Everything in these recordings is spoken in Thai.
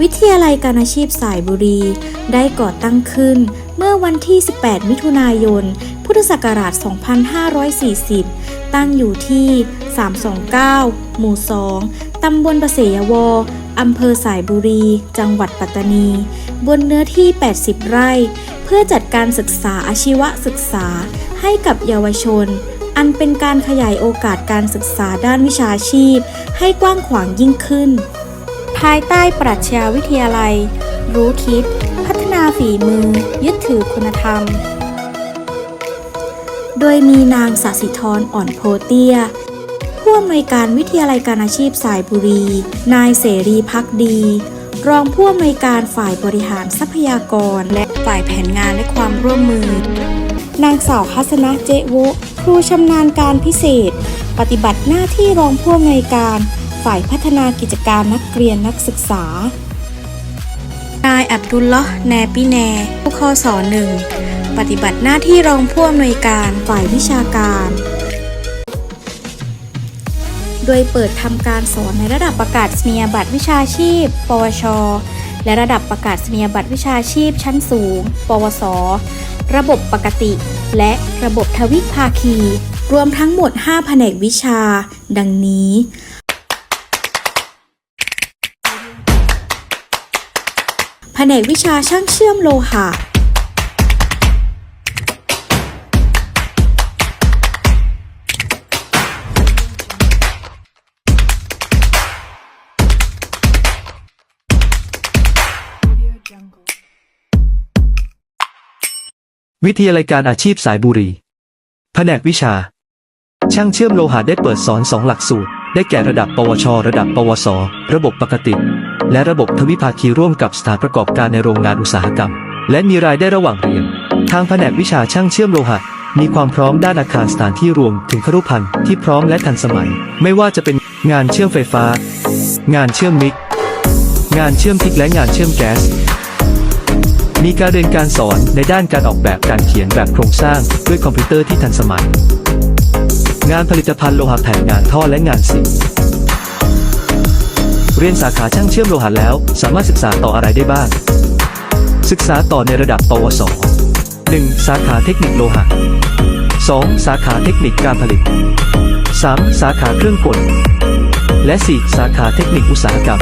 วิทยาลัยการอาชีพสายบุรี ได้ก่อตั้งขึ้นเมื่อวันที่ 18 มิถุนายน พุทธศักราช 2540 ตั้งอยู่ที่ 329 หมู่ 2 ตำบลประเสยวออำเภอสายบุรี จังหวัดปัตตานี บนเนื้อที่ 80 ไร่ เพื่อจัดการศึกษาอาชีวศึกษาให้กับเยาวชน อันเป็นการขยายโอกาสการศึกษาด้านวิชาชีพ ให้กว้างขวางยิ่งขึ้น ภายใต้ปรัชญาวิทยาลัย รู้คิด พัฒนาฝีมือ ยึดถือคุณธรรม โดยมีนางสสิธรอ่อนโพเตียผู้อำนวยการวิทยาลัยการอาชีพสายบุรี นายเสรีพักดี รองผู้อำนวยการฝ่ายบริหารทรัพยากร และฝ่ายแผนงานและความร่วมมือ นางสาวทัศนะเจวุครูชำนาญการพิเศษ ปฏิบัติหน้าที่รองผู้อำนวยการ ฝ่ายพัฒนากิจการนักเรียนนักศึกษา นายอับดุลละห์แนปิแนผู้ข้อสอหนึ่งปฏิบัติหน้าที่รองผู้อำนวยการฝ่ายวิชาการ โดยเปิดทำการสอนในระดับประกาศนียบัตรวิชาชีพ ปวช และระดับประกาศนียบัตรวิชาชีพชั้นสูง ปวส ระบบปกติ และระบบทวิภาคี รวมทั้งหมด 5 แผนกวิชา ดังนี้ ผนกวิชาช่างเชื่อมโลหะ วิทยาลัยการอาชีพสายบุรี แผนกวิชา ช่างเชื่อมโลหะได้เปิดสอนสองหลักสูตร ได้แก่ระดับ ปวช ระดับ ปวส ระบบปกติ และระบบทวิภาคีร่วมกับสถานประกอบการในโรงงานอุตสาหกรรม และมีรายได้ระหว่างเรียน ทางแผนกวิชาช่างเชื่อมโลหะ มีความพร้อมด้านอาคารสถานที่รวมถึงครุพันธ์ที่พร้อมและทันสมัย ไม่ว่าจะเป็นงานเชื่อมไฟฟ้า งานเชื่อมมิก งานเชื่อมทิกและงานเชื่อมแก๊ส มีการเรียนการสอนในด้านการออกแบบการเขียนแบบโครงสร้างด้วยคอมพิวเตอร์ที่ทันสมัย งานผลิตภัณฑ์โลหะแผ่นงานท่อและงานสี เรียนสาขาช่างเชื่อมโลหะแล้ว สามารถศึกษาต่ออะไรได้บ้าง ศึกษาต่อในระดับปวส 1. สาขาเทคนิคโลหะ 2. สาขาเทคนิคการผลิต 3. สาขาเครื่องกล และ 4. สาขาเทคนิคอุตสาหกรรม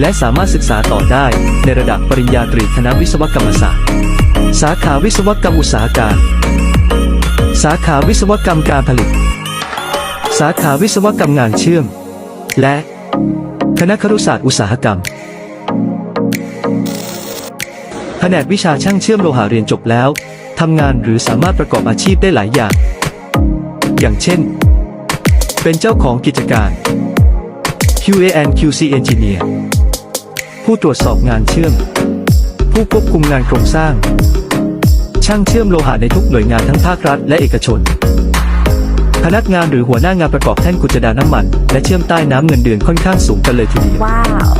และสามารถศึกษาต่อได้ในระดับปริญญาตรีคณะวิศวกรรมศาสตร์ สาขาวิศวกรรมอุตสาหการ สาขาวิศวกรรมการผลิต สาขาวิศวกรรมงานเชื่อม และ คณะครุศาสตร์อุตสาหกรรม แผนกวิชาช่างเชื่อมโลหะเรียนจบแล้วทำงานหรือสามารถประกอบอาชีพได้หลายอย่าง อย่างเช่น เป็นเจ้าของกิจการ QA and QC Engineer ผู้ตรวจสอบงานเชื่อม ผู้ควบคุมงานโครงสร้าง ช่างเชื่อมโลหะในทุกหน่วยงานทั้งภาครัฐและเอกชน พนักงานหรือหัวหน้างานประกอบแท่นกุจดาน้ำมัน และเชื่อมใต้น้ำเงินเดือนค่อนข้างสูงกันเลยทีเดียว ว้าว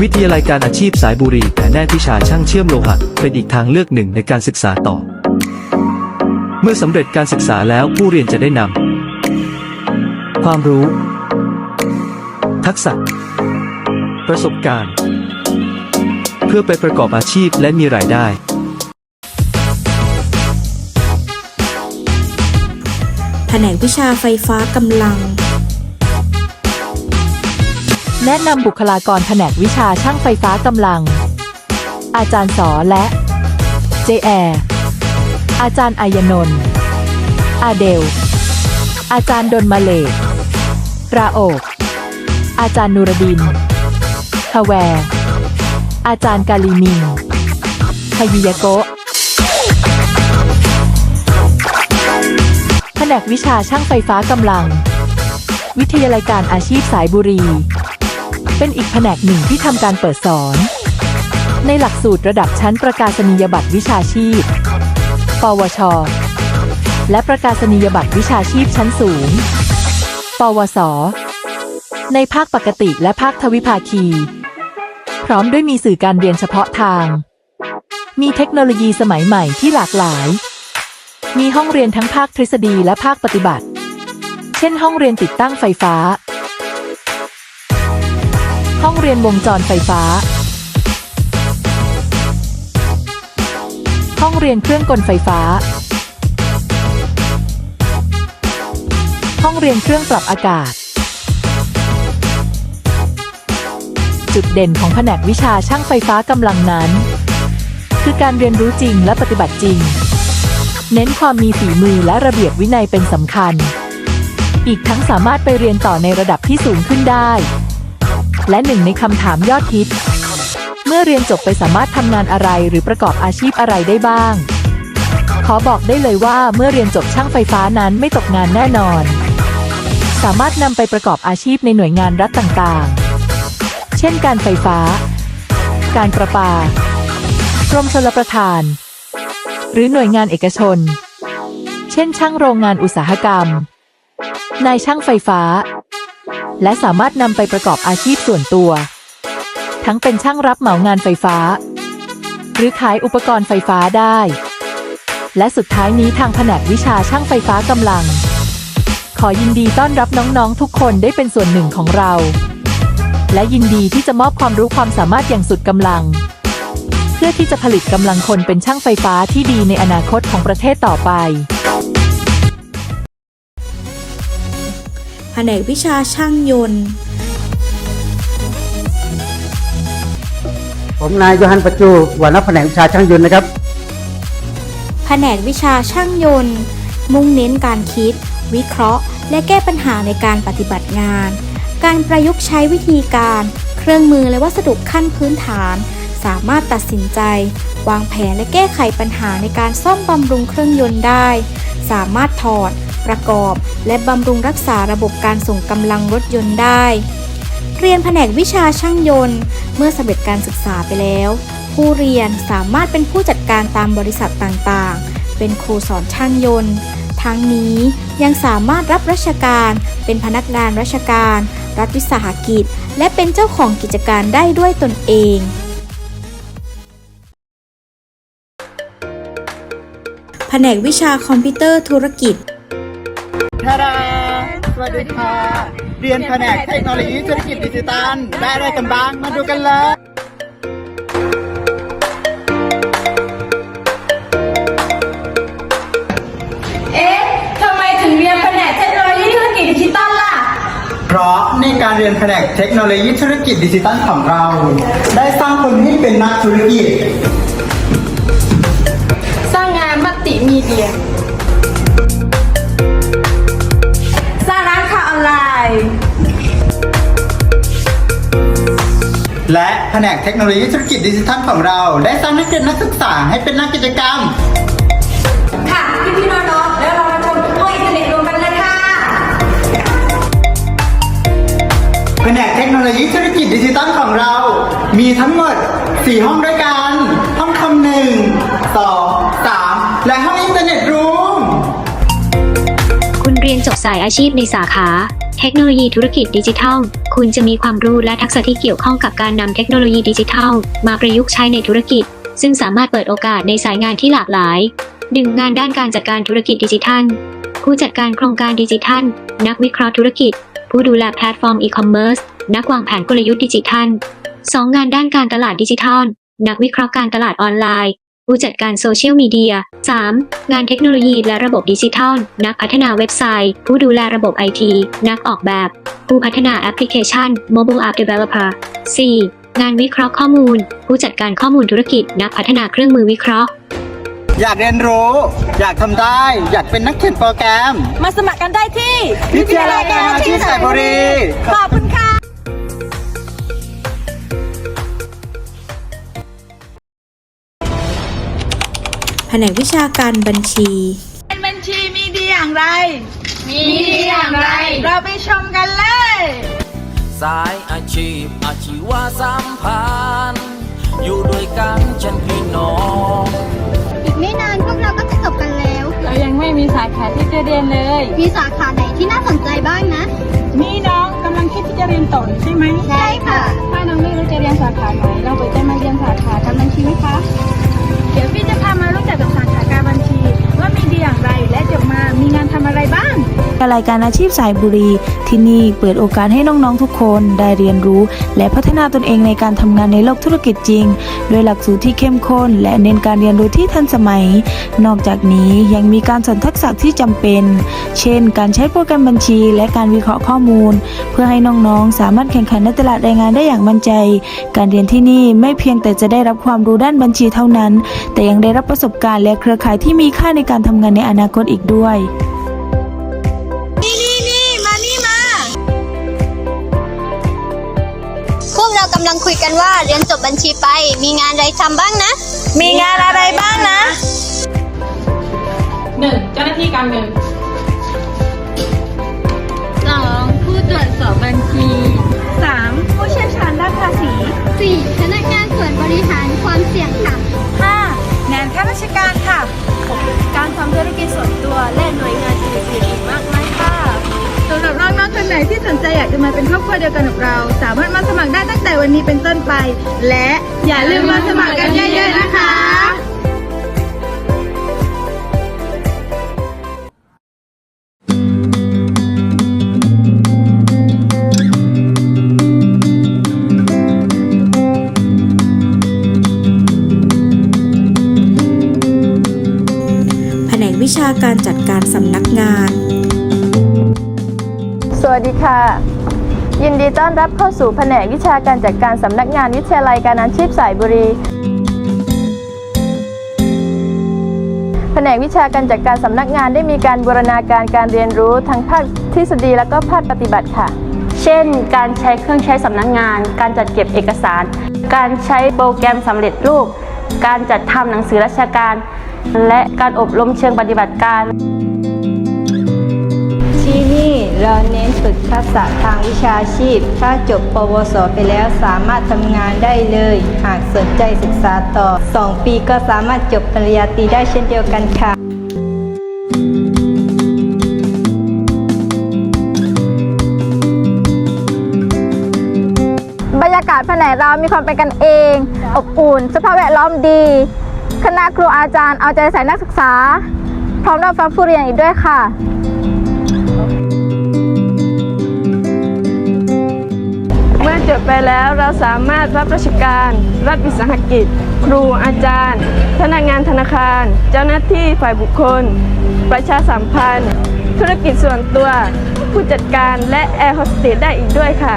วิทยาลัยการอาชีพสายบุรีแผนกวิชาช่างเชื่อมโลหะเป็นอีกทางเลือกหนึ่งในการศึกษาต่อ เมื่อสำเร็จการศึกษาแล้วผู้เรียนจะได้นำความรู้ ทักษะ ประสบการณ์ เพื่อไปประกอบอาชีพและมีรายได้ แผนกวิชาไฟฟ้ากำลัง แนะนำบุคลากรแผนกวิชาช่างไฟฟ้ากำลัง อาจารย์สอและ เจแออาจารย์อายนนท์อาเดล อาจารย์ดนมาเลราโอกอาจารย์นูรดินฮาแวร์อาจารย์กาลีมิงฮยิยโกะ นกวิชาช่างไฟฟ้ากำลัง วิทยาลัยการอาชีพสายบุรี เป็นอีกแผนกหนึ่งที่ทำการเปิดสอน ในหลักสูตรระดับชั้นประกาศนียบัตรวิชาชีพ ปวช และประกาศนียบัตรวิชาชีพชั้นสูง ปวส ในภาคปกติและภาคทวิภาคี พร้อมด้วยมีสื่อการเรียนเฉพาะทาง มีเทคโนโลยีสมัยใหม่ที่หลากหลาย มีห้องเรียนทั้งภาคทฤษฎีและภาคปฏิบัติ เช่นห้องเรียนติดตั้งไฟฟ้า ห้องเรียนวงจรไฟฟ้า ห้องเรียนเครื่องกลไฟฟ้า ห้องเรียนเครื่องปรับอากาศ จุดเด่นของแผนกวิชาช่างไฟฟ้ากำลังนั้น คือการเรียนรู้จริงและปฏิบัติจริง เน้นความมีฝีมือและระเบียบวินัยเป็นสำคัญ อีกทั้งสามารถไปเรียนต่อในระดับที่สูงขึ้นได้ และหนึ่งในคำถามยอดฮิต เมื่อเรียนจบไปสามารถทำงานอะไรหรือประกอบอาชีพอะไรได้บ้าง ขอบอกได้เลยว่าเมื่อเรียนจบช่างไฟฟ้านั้นไม่ตกงานแน่นอน สามารถนำไปประกอบอาชีพในหน่วยงานรัฐต่างๆ เช่นการไฟฟ้า การประปากรมชลประทาน หรือหน่วยงานเอกชน เช่นช่างโรงงานอุตสาหกรรม นายช่างไฟฟ้า และสามารถนำไปประกอบอาชีพส่วนตัว ทั้งเป็นช่างรับเหมางานไฟฟ้า หรือขายอุปกรณ์ไฟฟ้าได้ และสุดท้ายนี้ทางแผนกวิชาช่างไฟฟ้ากำลัง ขอยินดีต้อนรับน้องๆ ทุกคนได้เป็นส่วนหนึ่งของเรา และยินดีที่จะมอบความรู้ความสามารถอย่างสุดกำลัง พื่อที่จะผลิตกำลังคนเป็นช่างไฟฟ้าที่ดีในอนาคตของประเทศต่อไปแผนกวิชาช่างยนต์ ผมนายโยฮันประจูหัวหน้าแผนกวิชาช่างยนต์นะครับ แผนกวิชาช่างยนต์ มุ่งเน้นการคิด วิเคราะห์ และแก้ปัญหาในการปฏิบัติงาน การประยุกต์ใช้วิธีการ เครื่องมือและวัสดุขั้นพื้นฐาน สามารถตัดสินใจ วางแผนและแก้ไขปัญหาในการซ่อมบำรุงเครื่องยนต์ได้ สามารถถอด ประกอบ และบำรุงรักษาระบบการส่งกำลังรถยนต์ได้ เรียนแผนกวิชาช่างยนต์ เมื่อสำเร็จการศึกษาไปแล้ว ผู้เรียนสามารถเป็นผู้จัดการตามบริษัทต่างๆ เป็นครูสอนช่างยนต์ ทั้งนี้ยังสามารถรับราชการ เป็นพนักงานราชการ รัฐวิสาหกิจ และเป็นเจ้าของกิจการได้ด้วยตนเอง แผนกวิชาคอมพิวเตอร์ธุรกิจทาดาสวัสดีค่ะ เรียนแผนกเทคโนโลยีธุรกิจดิจิตัลได้อะไรกันบ้าง มาดูกันเลยเอ๊ะทำไมถึงเรียนแผนกเทคโนโลยีธุรกิจดิจิตอลล่ะเพราะในการเรียนแผนกเทคโนโลยีธุรกิจดิจิตัลของเรา ได้สร้างคนให้เป็นนักธุรกิจสร้างงาน มัตติมีเดียสร้างร้านค้าออนไลน์ และแผนกเทคโนโลยีธุรกิจดิจิทัลของเรา ได้สร้างนักเรียนนักศึกษาให้เป็นนักกิจกรรม ค่ะพี่พี่ๆน้องๆแล้วเรามาชมห้องอินเทอร์เน็ตรวมกันเลยค่ะ แผนกเทคโนโลยีธุรกิจดิจิตัลของเรา มีทั้งหมด 4 ห้องด้วยกัน ห้องคอมหนึ่งสอง คุณเรียนจบสายอาชีพในสาขา เทคโนโลยีธุรกิจดิจิทัล คุณจะมีความรู้และทักษะที่เกี่ยวข้องกับการนำเทคโนโลยีดิจิทัล มาประยุกต์ใช้ในธุรกิจ ซึ่งสามารถเปิดโอกาสในสายงานที่หลากหลายดึงงานด้านการจัดการธุรกิจดิจิทัล ผู้จัดการโครงการดิจิทัล นักวิเคราะห์ธุรกิจ ผู้ดูแลแพลตฟอร์มอีคอมเมิร์ซนักวางแผนกลยุทธ์ดิจิทัลสองงานด้านการตลาดดิจิทัล นักวิเคราะห์การตลาดออนไลน์ ผู้จัดการโซเชียลมีเดีย 3. งานเทคโนโลยีและระบบดิจิทัล นักพัฒนาเว็บไซต์ ผู้ดูแลระบบไอที นักออกแบบ ผู้พัฒนาแอปพลิเคชัน Mobile App Developer 4. งานวิเคราะห์ข้อมูล ผู้จัดการข้อมูลธุรกิจ นักพัฒนาเครื่องมือวิเคราะห์ อยากเรียนรู้ อยากทำได้ อยากเป็นนักเขียนโปรแกรม มาสมัครกันได้ที่วิทยาลัยการอาชีพสายบุรีขอบคุณค่ะ แผนกวิชาการบัญชีบัญชีมีดีอย่างไร มีดีอย่างไร เราไปชมกันเลย สายอาชีพอาชีวสัมพันธ์อยู่ด้วยกันฉันพี่น้องอีกไม่นานพวกเราก็จะจบกันแล้ว เรายังไม่มีสาขาที่จะเรียนเลย มีสาขาไหนที่น่าสนใจบ้างนะนี่น้องกำลังคิดที่จะเรียนต่อใช่ไหมใช่ค่ะ ถ้าน้องไม่รู้จะเรียนสาขาไหน เราไปจะมาเรียนสาขาการบัญชีไหมคะ มารู้จักกับสาขาการบัญชี ว่ามีดีอย่างไรและจบมามีงานทำอะไรบ้าง รายการอาชีพสายบุรี ที่นี่เปิดโอกาสให้น้องๆทุกคนได้เรียนรู้ และพัฒนาตนเองในการทำงานในโลกธุรกิจจริง โดยหลักสูตรที่เข้มข้น และเน้นการเรียนรู้ที่ทันสมัย นอกจากนี้ยังมีการสอนทักษะที่จำเป็น เช่น การใช้โปรแกรมบัญชี และการวิเคราะห์ข้อมูล เพื่อให้น้องๆ สามารถแข่งขันในตลาดแรงงานได้อย่างมั่นใจ การเรียนที่นี่ไม่เพียงแต่จะได้รับความรู้ด้านบัญชีเท่านั้น แต่ยังได้รับประสบการณ์และเครือข่ายที่มีค่าในการทำงานในอนาคตอีกด้วย เรากำลังคุยกันว่าเรียนจบบัญชีไป มีงานอะไรทำบ้างนะ มีงานอะไรบ้างนะ 1. เจ้าหน้าที่การเงิน 2. ผู้ตรวจสอบบัญชี 3. ผู้เชี่ยวชาญด้านภาษี 4. พนักงานส่วนบริหารความเสี่ยงค่ะ 5. งานข้าราชการค่ะ การทำธุรกิจส่วนตัวและหน่วยงานอื่นๆอีกมากมายค่ะ ที่สนใจอยากจะมาเป็นครอบครัวเดียวกันกับเรา สามารถมาสมัครได้ตั้งแต่วันนี้เป็นต้นไป และอย่าลืมมาสมัครกันเยอะๆนะคะแผนกวิชาการจัดการสำนักงาน สวัสดีค่ะ ยินดีต้อนรับเข้าสู่แผนกวิชาการจัดการสำนักงานวิทยาลัยการอาชีพสายบุรี แผนกวิชาการจัดการสำนักงานได้มีการบูรณาการการเรียนรู้ทั้งภาคทฤษฎีและก็ภาคปฏิบัติค่ะ เช่น การใช้เครื่องใช้สำนักงาน การจัดเก็บเอกสาร การใช้โปรแกรมสำเร็จรูป การจัดทำหนังสือราชการ และการอบรมเชิงปฏิบัติการ เราเน้นฝึกทักษะทางวิชาชีพ ถ้าจบปวส ไปแล้วสามารถทำงานได้เลย หากสนใจศึกษาต่อ 2 ปีก็สามารถจบปริญญาตรีได้เช่นเดียวกันค่ะบรรยากาศแผนกเรามีความเป็นกันเอง อบอุ่น สภาพแวดล้อมดี คณะครูอาจารย์เอาใจใส่นักศึกษา พร้อมรับฟังผู้เรียนอีกด้วยค่ะ จบไปแล้วเราสามารถรับราชการ รัฐวิสาหกิจ ครูอาจารย์ พนักงานธนาคาร เจ้าหน้าที่ฝ่ายบุคคล ประชาสัมพันธ์ ธุรกิจส่วนตัว ผู้จัดการและแอร์โฮสเตสได้อีกด้วยค่ะ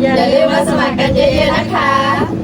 อย่าลืมมาสมัครกันเยอะๆนะคะ